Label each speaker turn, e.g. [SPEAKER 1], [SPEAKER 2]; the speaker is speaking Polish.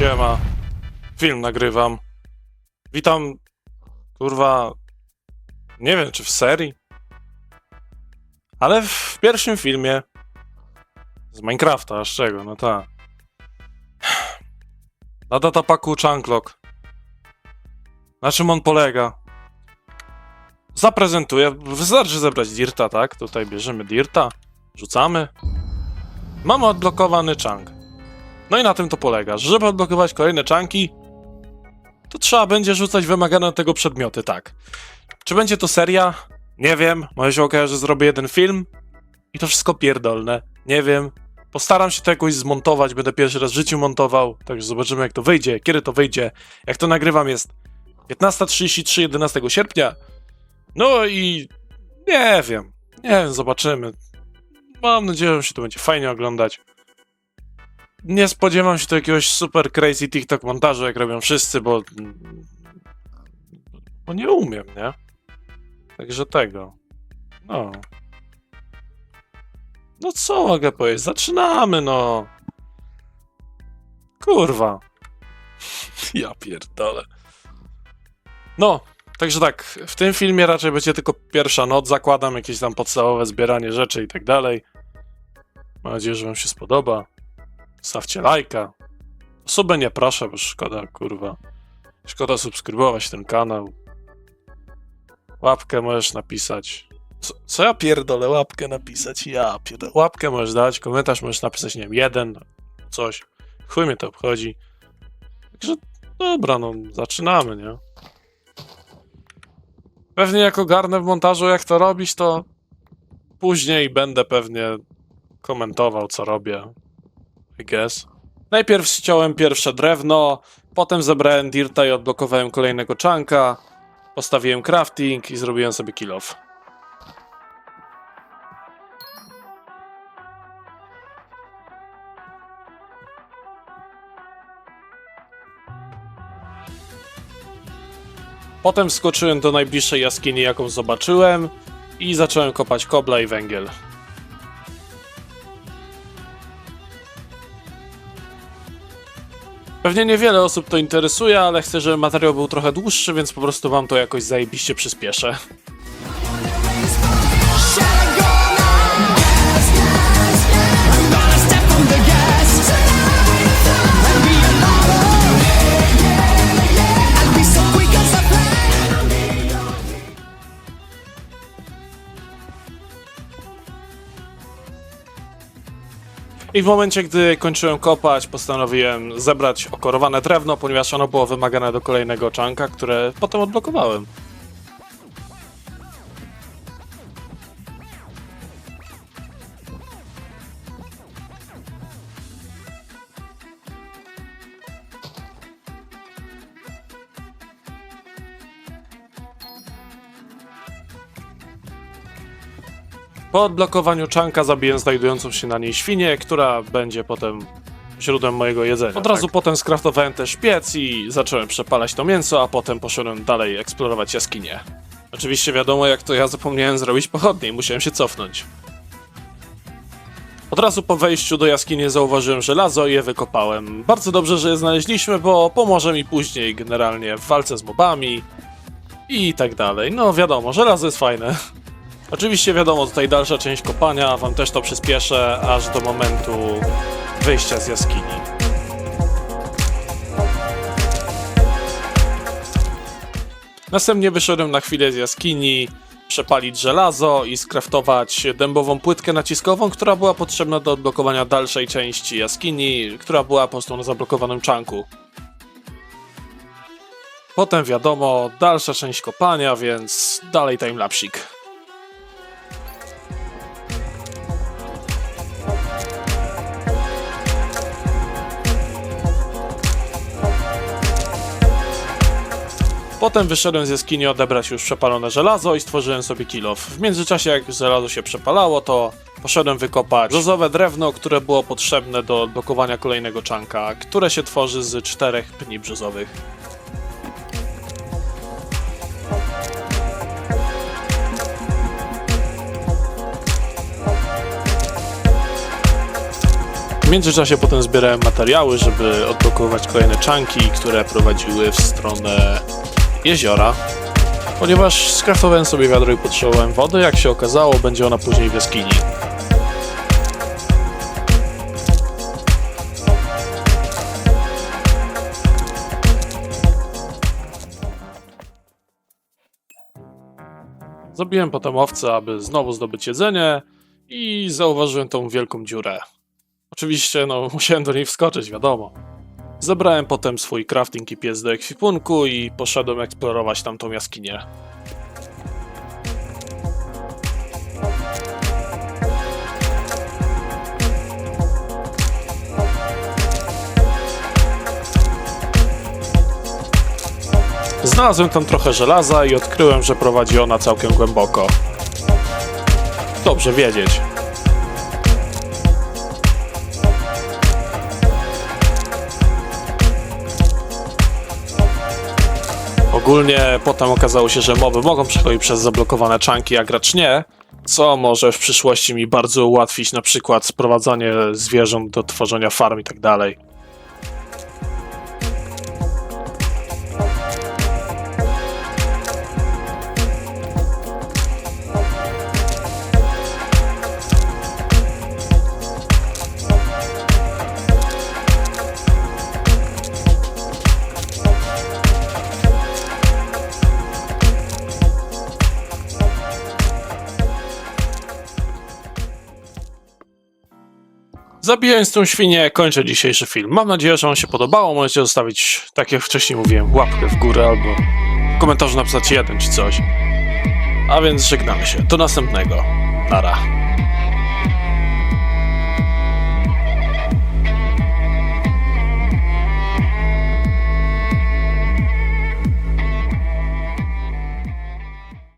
[SPEAKER 1] Siema. Film nagrywam. Witam. Kurwa. Nie wiem, czy w serii. Ale w pierwszym filmie. Z Minecrafta, a z czego? No tak. Na datapaku Chunklock. Na czym on polega? Zaprezentuję. Wystarczy zebrać Dirta, tak? Tutaj bierzemy Dirta. Rzucamy. Mamy odblokowany chunk. No i na tym to polega, że żeby odblokować kolejne czanki, to trzeba będzie rzucać wymagane tego przedmioty, tak. Czy będzie to seria? Nie wiem. Może się okaże, że zrobię jeden film i to wszystko pierdolne. Nie wiem. Postaram się to jakoś zmontować, będę pierwszy raz w życiu montował, także zobaczymy jak to wyjdzie, kiedy to wyjdzie. Jak to nagrywam jest 15.33 11 sierpnia. No i nie wiem. Nie wiem, zobaczymy. Mam nadzieję, że się to będzie fajnie oglądać nie spodziewam się tu jakiegoś super crazy TikTok montażu, jak robią wszyscy, bo. Bo nie umiem, nie? Także tego. No. No co mogę powiedzieć? Zaczynamy, no. Kurwa. Ja pierdolę. No, także tak, w tym filmie raczej będzie tylko pierwsza noc, zakładam jakieś tam podstawowe zbieranie rzeczy i tak dalej. Mam nadzieję, że wam się spodoba. Stawcie lajka. Subę nie proszę, bo szkoda, kurwa. Szkoda subskrybować ten kanał. Łapkę możesz napisać. Co, co ja pierdolę łapkę napisać? Ja pierdolę. Łapkę możesz dać, komentarz możesz napisać, nie wiem, jeden, coś. Chuj mnie to obchodzi. Także dobra, no zaczynamy, nie? Pewnie jak ogarnę w montażu jak to robić, to później będę pewnie komentował co robię. I guess. Najpierw ściąłem pierwsze drewno, potem zebrałem dirta i odblokowałem kolejnego czanka, postawiłem crafting i zrobiłem sobie kill off. Potem wskoczyłem do najbliższej jaskini, jaką zobaczyłem i zacząłem kopać kobla i węgiel. Pewnie niewiele osób to interesuje, ale chcę, żeby materiał był trochę dłuższy, więc po prostu wam to jakoś zajebiście przyspieszę. I w momencie, gdy kończyłem kopać, postanowiłem zebrać okorowane drewno, ponieważ ono było wymagane do kolejnego czanka, które potem odblokowałem. Po odblokowaniu czanka zabiję znajdującą się na niej świnię, która będzie potem źródłem mojego jedzenia. Od razu potem skraftowałem też piec i zacząłem przepalać to mięso, a potem poszedłem dalej eksplorować jaskinię. Oczywiście wiadomo jak to ja zapomniałem zrobić pochodnie i musiałem się cofnąć. Od razu po wejściu do jaskini zauważyłem żelazo i je wykopałem. Bardzo dobrze, że je znaleźliśmy, bo pomoże mi później generalnie w walce z mobami i tak dalej. No wiadomo, żelazo jest fajne. Oczywiście wiadomo, tutaj dalsza część kopania, wam też to przyspieszę, aż do momentu wyjścia z jaskini. Następnie wyszedłem na chwilę z jaskini, przepalić żelazo i skraftować dębową płytkę naciskową, która była potrzebna do odblokowania dalszej części jaskini, która była po prostu na zablokowanym czanku. Potem wiadomo, dalsza część kopania, więc dalej timelapsik. Potem wyszedłem z jaskini odebrać już przepalone żelazo i stworzyłem sobie kilof. W międzyczasie jak żelazo się przepalało, to poszedłem wykopać brzozowe drewno, które było potrzebne do odblokowania kolejnego czanka, które się tworzy z czterech pni brzozowych. W międzyczasie potem zbierałem materiały, żeby odblokować kolejne czanki, które prowadziły w stronę jeziora. Ponieważ skraftowałem sobie wiadro i potrzebowałem wody, jak się okazało, będzie ona później w jaskini. Zabiłem potem owce, aby znowu zdobyć jedzenie i zauważyłem tą wielką dziurę. Oczywiście, no, musiałem do niej wskoczyć, wiadomo. Zebrałem potem swój crafting i pies do ekwipunku i poszedłem eksplorować tamtą jaskinię. Znalazłem tam trochę żelaza i odkryłem, że prowadzi ona całkiem głęboko. Dobrze wiedzieć. Ogólnie potem okazało się, że moby mogą przechodzić przez zablokowane czanki, a gracz nie, co może w przyszłości mi bardzo ułatwić na przykład sprowadzanie zwierząt do tworzenia farm i tak dalej. Zabijając tą świnię, kończę dzisiejszy film. Mam nadzieję, że Wam się podobało. Możecie zostawić, tak jak wcześniej mówiłem, łapkę w górę albo w komentarzu napisać jeden czy coś. A więc żegnamy się. Do następnego. Nara.